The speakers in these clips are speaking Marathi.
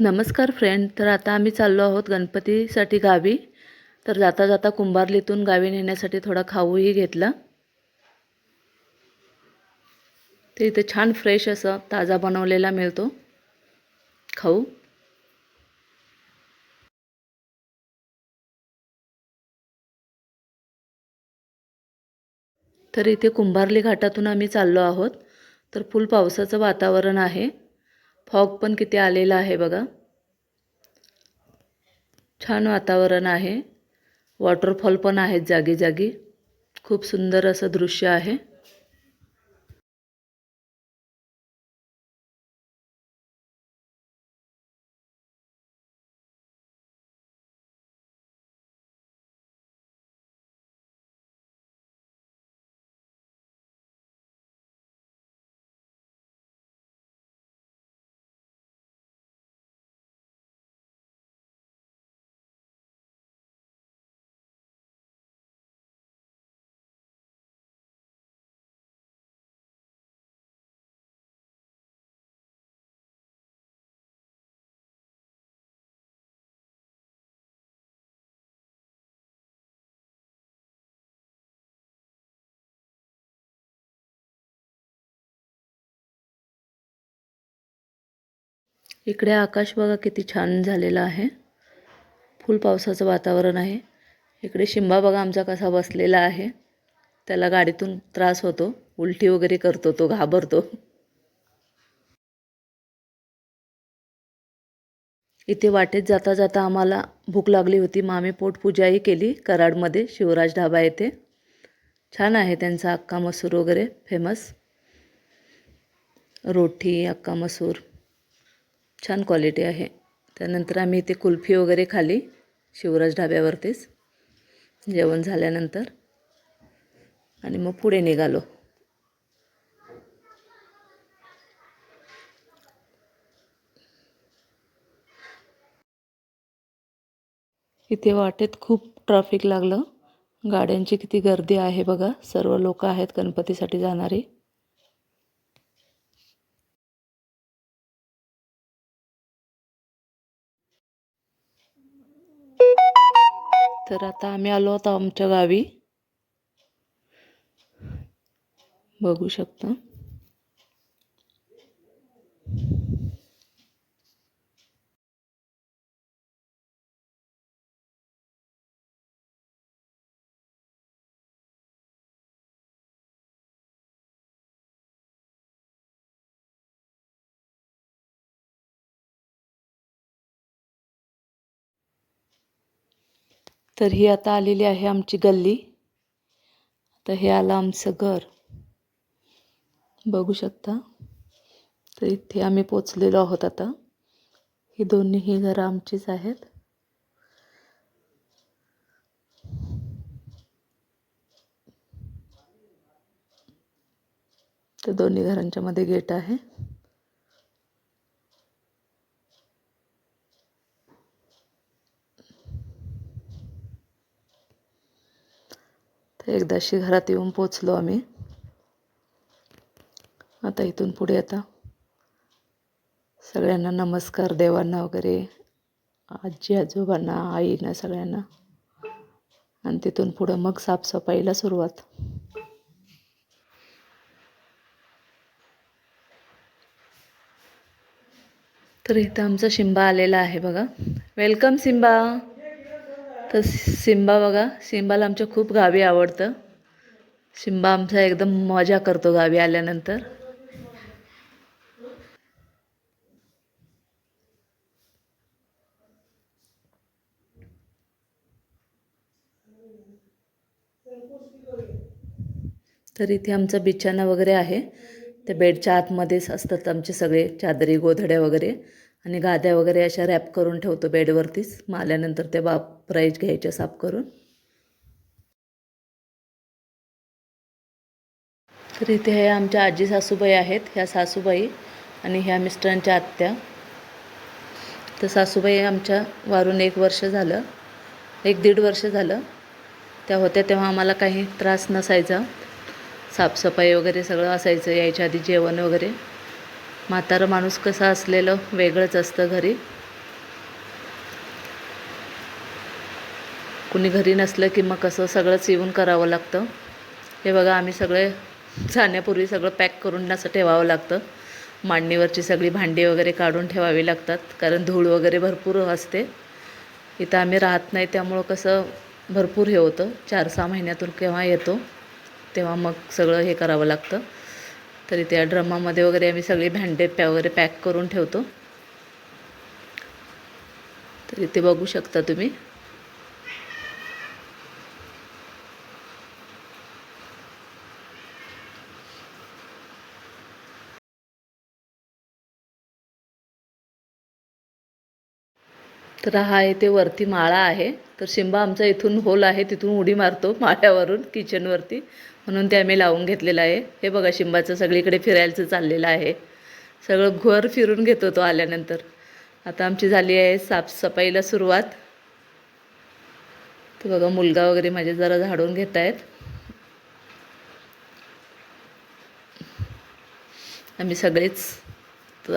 नमस्कार फ्रेंड तर आता आम्ही चाललो आहोत गणपतीसाठी गावी. तर जाता जाता कुंभारलीतून गावी नेण्यासाठी थोडा खाऊही घेतला. ते इथे छान फ्रेश असं ताजा बनवलेला मिळतो. खाऊ. तर इथे कुंभारली घाटातून आम्ही चाललो आहोत. तर फुल पावसाचं वातावरण आहे. फॉग पण किती आलेला आहे बघा. छान वातावरण आहे. वॉटरफॉल पण आहेत जागी जागी. खूप सुंदर असं दृश्य आहे. इकडे आकाश बघा किती छान झालेलं आहे. फुल पावसाचं वातावरण आहे. इकडे शिंबा बघा आमचा कसा बसलेला आहे. त्याला गाडीतून त्रास होतो. उलटी वगैरे करतो तो घाबरतो. इथे वाटेत जाता जाता आम्हाला भूक लागली होती. मग आम्ही पोटपूजाही केली कराडमध्ये शिवराज ढाबा येथे. छान आहे त्यांचा अक्का मसूर वगैरे फेमस रोटी अक्का मसूर. छान क्वालिटी आहे. त्यानंतर आम्ही इथे कुल्फी वगैरे खाली शिवराज ढाब्यावरतीच. जेवण झाल्यानंतर. आणि मग पुढे निघालो. इथे वाटेत खूप ट्रॅफिक लागलं. गाड्यांची किती गर्दी आहे बघा. सर्व लोक आहेत गणपतीसाठी जाणारी. तर आता आम्ही आलो आहोत आमच्या गावी. बघू शकता. तर ही आता आलेली आहे आमची गल्ली. आता हे आलं आमचं घर. बघू शकता. तर इथे आम्ही पोचलेलो आहोत आता. ही दोन्ही ही घरं आमचीच आहेत. तर दोन्ही घरांच्या मध्ये गेट आहे. एकदाशी घरात येऊन पोचलो आम्ही. आता इथून पुढे आता सगळ्यांना नमस्कार देवांना वगैरे आजी आजोबांना आईना सगळ्यांना. आणि तिथून पुढं मग साफसफाईला सुरुवात. तर इथं आमचा शिंबा आलेला आहे बघा. वेलकम सिंबा तर सिंबा बघा सिंबाला आमच्या खूप गावी आवडतं. सिंबा आमचा एकदम मजा करतो गावी आल्यानंतर. तर इथे आमचा बिछाना वगैरे आहे. त्या बेडच्या आतमध्येच असतात आमचे सगळे चादरी गोधड्या वगैरे. आणि गाद्या वगैरे अशा रॅप करून ठेवतो बेडवरतीच. मग आल्यानंतर ते वापरायच घ्यायच्या साफ करून. तर इथे हे आमच्या आजी सासूबाई आहेत. ह्या सासूबाई आणि ह्या मिस्टरांच्या आत्या. तर सासूबाई आमच्या वारून एक वर्ष झालं. एक दीड वर्ष झालं. त्या होत्या तेव्हा आम्हाला काही त्रास नसायचा. साफसफाई वगैरे सगळं असायचं. यायच्या आधी जेवण वगैरे. म्हातारं माणूस कसा असलेलं वेगळंच असतं घरी. कुणी घरी नसलं की मग कसं सगळंच येऊन करावं लागतं. हे बघा आम्ही सगळे जाण्यापूर्वी सगळं पॅक करून असं ठेवावं लागतं. मांडणीवरची सगळी भांडी वगैरे काढून ठेवावी लागतात कारण धूळ वगैरे भरपूर असते. इथं आम्ही राहत नाही त्यामुळं कसं भरपूर हे होतं. चार सहा महिन्यातून केव्हा येतो तेव्हा मग सगळं हे करावं लागतं. तरी त्या ड्रमामध्ये वगैरे आम्ही सगळी भांडे पॅ वगैरे पॅक करून ठेवतो. तर इथे बघू शकता तुम्ही. तर हा आहे ते वरती माळा आहे. तर शिंबा आमचा इथून होल आहे तिथून उडी मारतो माळ्यावरून किचनवरती. म्हणून ते आम्ही लावून घेतलेलं आहे. हे बघा शिंबाचं सगळीकडे फिरायचं चाललेलं आहे. सगळं घर फिरून घेतो तो आल्यानंतर. आता आमची झाली आहे साफसफाईला सुरुवात. तर बघा मुलगा वगैरे माझे जरा झाडून घेत आहेत. आम्ही सगळेच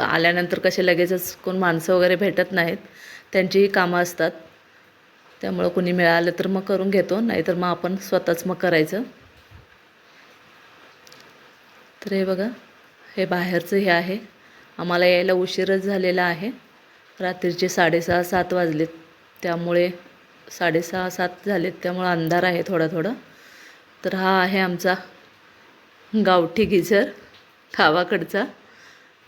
आल्यानंतर कसे लगेचच कोण माणसं वगैरे भेटत नाहीत. त्यांचीही कामं असतात. त्यामुळं कोणी मिळालं तर मग करून घेतो नाहीतर मग आपण स्वतःच मग करायचं. तर हे बघा हे बाहेरचं हे आहे. आम्हाला यायला उशीरच झालेला आहे. रात्रीचे साडेसहा सात वाजलेत. त्यामुळे साडेसहा सात झालेत. त्यामुळं अंधार आहे थोडा थोडा. तर हा आहे आमचा गावठी गिझर गावाकडचा.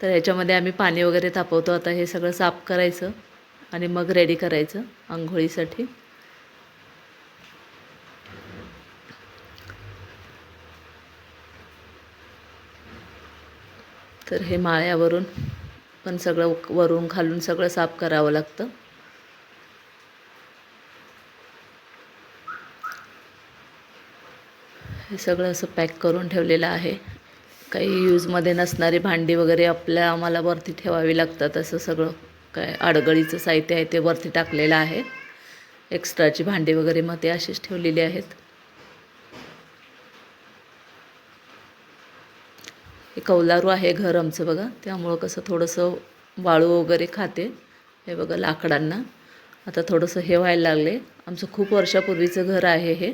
तर ह्याच्यामध्ये आम्ही पाणी वगैरे तापवतो. आता हे सगळं साफ करायचं. आणि मग रेडी करायचं आंघोळीसाठी. तर हे माळ्यावरून पण सगळं वरून खालून सगळं साफ करावं लागतं. हे सगळं असं पॅक करून ठेवलेलं आहे. काही यूजमध्ये नसणारी भांडी वगैरे आपल्या आम्हाला वरती ठेवावी लागतात असं सगळं. काय आडगळीचं साहित्य आहे ते वरती टाकलेलं आहे. एक्स्ट्राची भांडी वगैरे मग ते अशीच ठेवलेली आहेत. हे कौलारू आहे घर आमचं बघा. त्यामुळं कसं थोडंसं वाळू वगैरे खाते. हे बघा लाकडांना. आता थोडंसं हे व्हायला लागले. आमचं खूप वर्षापूर्वीचं घर आहे हे.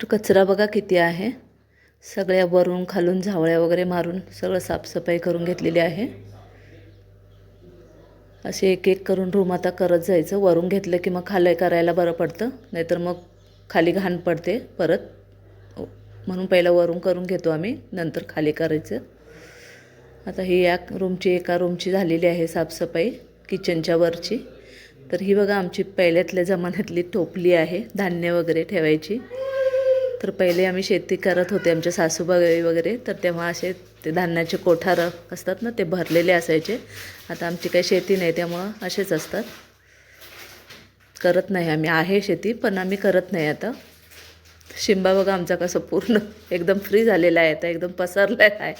तर कचरा बघा किती आहे. सगळ्या वरून खालून झावळ्या वगैरे मारून सगळं साफसफाई करून घेतलेली आहे. असे एक एक करून रूम आता करत जायचं. वरून घेतलं की मग खाली करायला बरं पडतं. नाहीतर मग खाली घाण पडते परत. हो, म्हणून पहिलं वरून करून घेतो आम्ही नंतर खाली करायचं. आता ही या रूमची एका रूमची झालेली आहे साफसफाई किचनच्या वरची. तर ही बघा आमची पहिल्यातल्या जमान्यातली टोपली आहे धान्य वगैरे ठेवायची. तर पहिले आम्ही शेती करत होते आमच्या सासूबाई वगैरे. तर तेव्हा असे ते धान्याचे कोठार असतात ना ते भरलेले असायचे. आता आमची काही शेती नाही त्यामुळं असेच असतात. करत नाही आम्ही आहे शेती पण आम्ही करत नाही आता. शिंबा बघा आमचा कसं पूर्ण एकदम फ्री झालेला आहे आता एकदम पसरलेला आहे.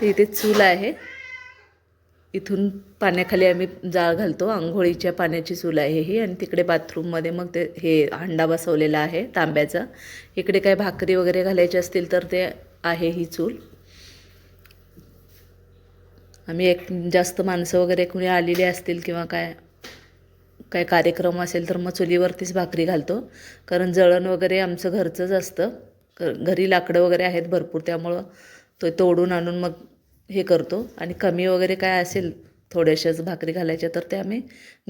ते इथे चूल आहे. इथून पाण्याखाली आम्ही जाळ घालतो. आंघोळीच्या पाण्याची चूल आहे ही आणि तिकडे बाथरूममध्ये मग ते हे हंडा बसवलेला आहे तांब्याचा. इकडे काय भाकरी वगैरे घालायची असतील तर ते आहे ही चूल. आम्ही एक जास्त माणसं वगैरे कुणी आलेली असतील किंवा काय काय कार्यक्रम असेल तर मग चुलीवरतीच भाकरी घालतो. कारण जळण वगैरे आमचं घरचंच असतं. क- घरी लाकडं वगैरे आहेत भरपूर त्यामुळं तो तोडून आणून मग हे करतो. आणि कमी वगैरे काय असेल थोड्याशाच भाकरी घालायच्या तर ते आम्ही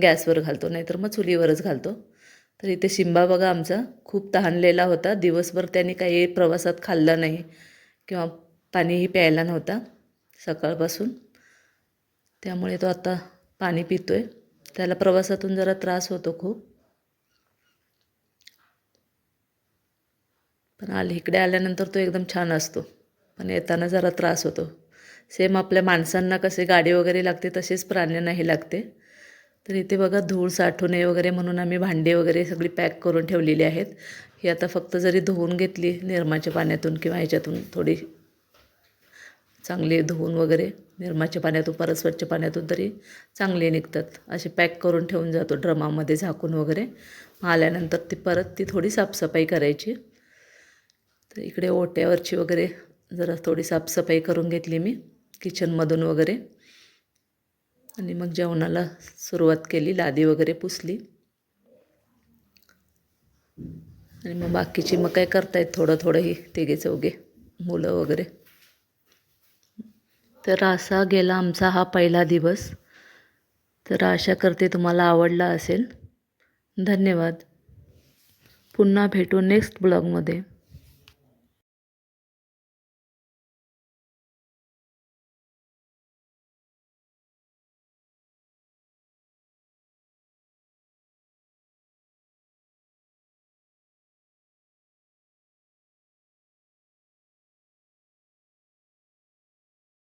गॅसवर घालतो. नाहीतर मग चुलीवरच घालतो. तर इथे शिंबा बघा आमचा खूप तहानलेला होता. दिवसभर त्यांनी काही प्रवासात खाल्लं नाही किंवा पाणीही प्यायला नव्हता सकाळपासून. त्यामुळे तो आता पाणी पितो आहे त्याला प्रवासातून जरा त्रास होतो खूप. पण आले इकडे आल्यानंतर तो एकदम छान असतो. पण येताना जरा त्रास होतो. सेम आपल्या माणसांना कसे गाडी वगैरे लागते तसेच प्राण्यांनाही लागते. तर इथे बघा धूळ साठू नये वगैरे म्हणून आम्ही भांडे वगैरे सगळी पॅक करून ठेवलेली आहेत. ही आता फक्त जरी धुवून घेतली निर्माच्या पाण्यातून किंवा ह्याच्यातून थोडी चांगली धुवून वगैरे निरमाच्या पाण्यातून परत स्वच्छ पाण्यातून तरी चांगले निघतात. असे पॅक करून ठेवून जातो ड्रमामध्ये झाकून वगैरे. आल्यानंतर ती परत ती थोडी साफसफाई करायची. तर इकडे ओट्यावरची वगैरे जरा थोडी साफसफाई करून घेतली मी. किचनमधून वगैरे. आणि मग जेवणाला सुरुवात केली लादी वगैरे पुसली. आणि मग बाकीची मग काय करतायत? थोडं थोडं ही तिघे चौघे मुलं वगैरे. तर असा गेला आमचा हा पहिला दिवस. तर आशा करते तुम्हाला आवडला असेल. धन्यवाद. पुन्हा भेटू नेक्स्ट ब्लॉगमध्ये.